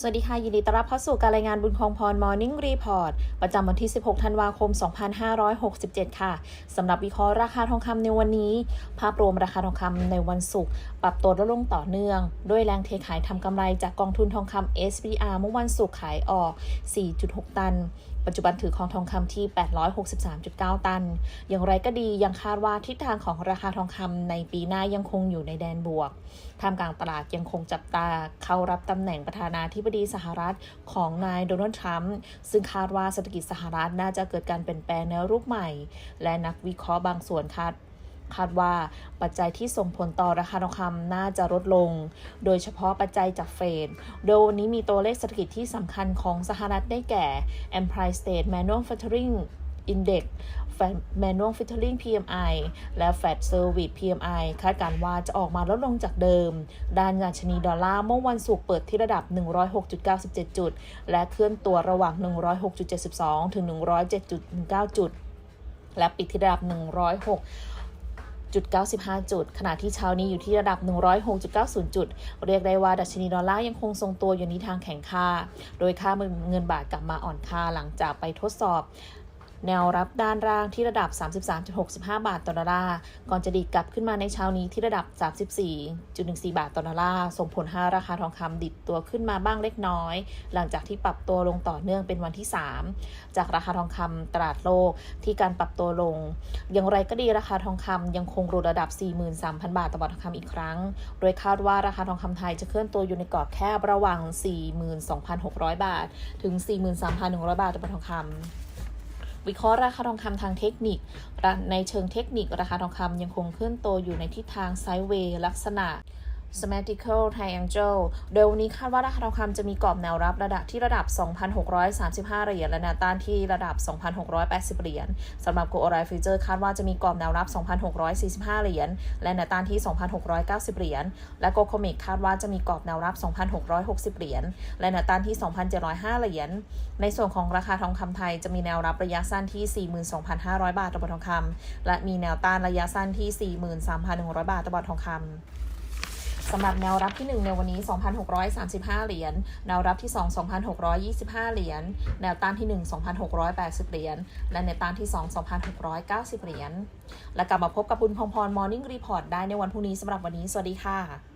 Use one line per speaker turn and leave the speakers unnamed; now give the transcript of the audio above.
สวัสดีค่ะ ยินดีต้อนรับเข้าสู่การรายงานบุญคองพร Morning Report ประจำวันที่ 16 ธันวาคม 2567 ค่ะ สำหรับวิเคราะห์ราคาทองคำในวันนี้ ภาพรวมราคาทองคำในวันศุกร์ปรับตัวลดลงต่อเนื่อง ด้วยแรงเทขายทำกำไรจากกองทุนทองคำ SBR เมื่อวันศุกร์ขายออก 4.6 ตัน ปัจจุบันถือครองทองคำที่ 863.9 ตัน อย่างไรก็ดียังคาดว่าทิศทางของราคาทองคำในปีหน้ายังคงอยู่ในแดนบวกท่ามกลางตลาดยังคงจับตาเข้ารับตำแหน่งประธานาธิบดีสหรัฐของนายโดนัลด์ทรัมป์ซึ่งคาดว่าเศรษฐกิจสหรัฐน่าจะเกิดการเปลี่ยนแปลงในรูปใหม่ และนักวิเคราะห์บางส่วนคาด คาดว่าปัจจัยที่ส่งผลต่อราคาทองคำน่าจะลดลง โดยเฉพาะปัจจัยจากเฟด โดยวันนี้มีตัวเลขเศรษฐกิจที่สำคัญของสหรัฐได้แก่ Empire State Manufacturing Index Manufacturing PMI และ Fed Service PMI คาดการว่าจะออกมาลดลงจากเดิม ด้านดัชนีดอลลาร์เมื่อวันศุกร์เปิดที่ระดับ 106.97 จุด และเคลื่อนตัวระหว่าง 106.72 ถึง 107.19 จุด และปิดที่ระดับ 106 106.95 จุด ขณะที่เช้านี้อยู่ที่ระดับ 106.90 จุด เรียกได้ว่าดัชนีดอลลาร์ยังคงทรงตัวอยู่ในทางแข็งค่า โดยค่าเงินบาทกลับมาอ่อนค่าหลังจากไปทดสอบ แนวรับด้านล่างที่ระดับ 33.65 บาทต่อดอลลาร์ ก่อนจะดีดกลับขึ้นมาในเช้านี้ที่ระดับ 34.14 บาทต่อดอลลาร์ ส่งผลให้ราคาทองคำดิดตัวขึ้นมาบ้างเล็กน้อย หลังจากที่ปรับตัวลงต่อเนื่องเป็นวันที่ 3 จากราคาทองคำตลาดโลกที่การปรับตัวลง อย่างไรก็ดีราคาทองคำยังคงรูระดับ 43,000 บาทต่อบาททองคำอีกครั้ง โดยคาดว่าราคาทองคำไทยจะเคลื่อนตัวอยู่ในกรอบแคบระหว่าง 42,600 บาท ถึง 43,100 บาทต่อบาททองคำ วิเคราะห์ราคาทองคำทางเทคนิค ในเชิงเทคนิคราคาทองคำยังคงเคลื่อนตัวอยู่ในทิศทางไซด์เวย์ลักษณะ symmetrical triangle โดยวันนี้คาดว่าราคาทองคำจะมีกรอบแนวรับระดับที่ระดับ 2,635 เหรียญและแนวต้านที่ระดับ 2,680 เหรียญสำหรับ Go Arai Future คาดว่าจะมีกรอบแนวรับ 2,645 เหรียญและแนวต้านที่ 2,690 เหรียญและ Go Comic คาดว่าจะมีกรอบแนวรับ 2,660 เหรียญและแนวต้านที่ 2,705 เหรียญในส่วนของราคาทองคำไทยจะมีแนวรับระยะสั้นที่ 42,500 บาทต่อบาททองคำและมีแนวต้านระยะสั้นที่ 43,100 บาทต่อบาททองคำ สำหรับแนวรับที่ 1 ในวันนี้ 2,635 เหรียญ แนวรับที่ 2 2,625 เหรียญ แนวต้านที่ 1 2,680 เหรียญ และแนวต้านที่ 2 2,690 เหรียญ และกลับมาพบกับคุณพงพรมอร์นิ่งรีพอร์ตได้ในวันพรุ่งนี้สำหรับวันนี้ สวัสดีค่ะ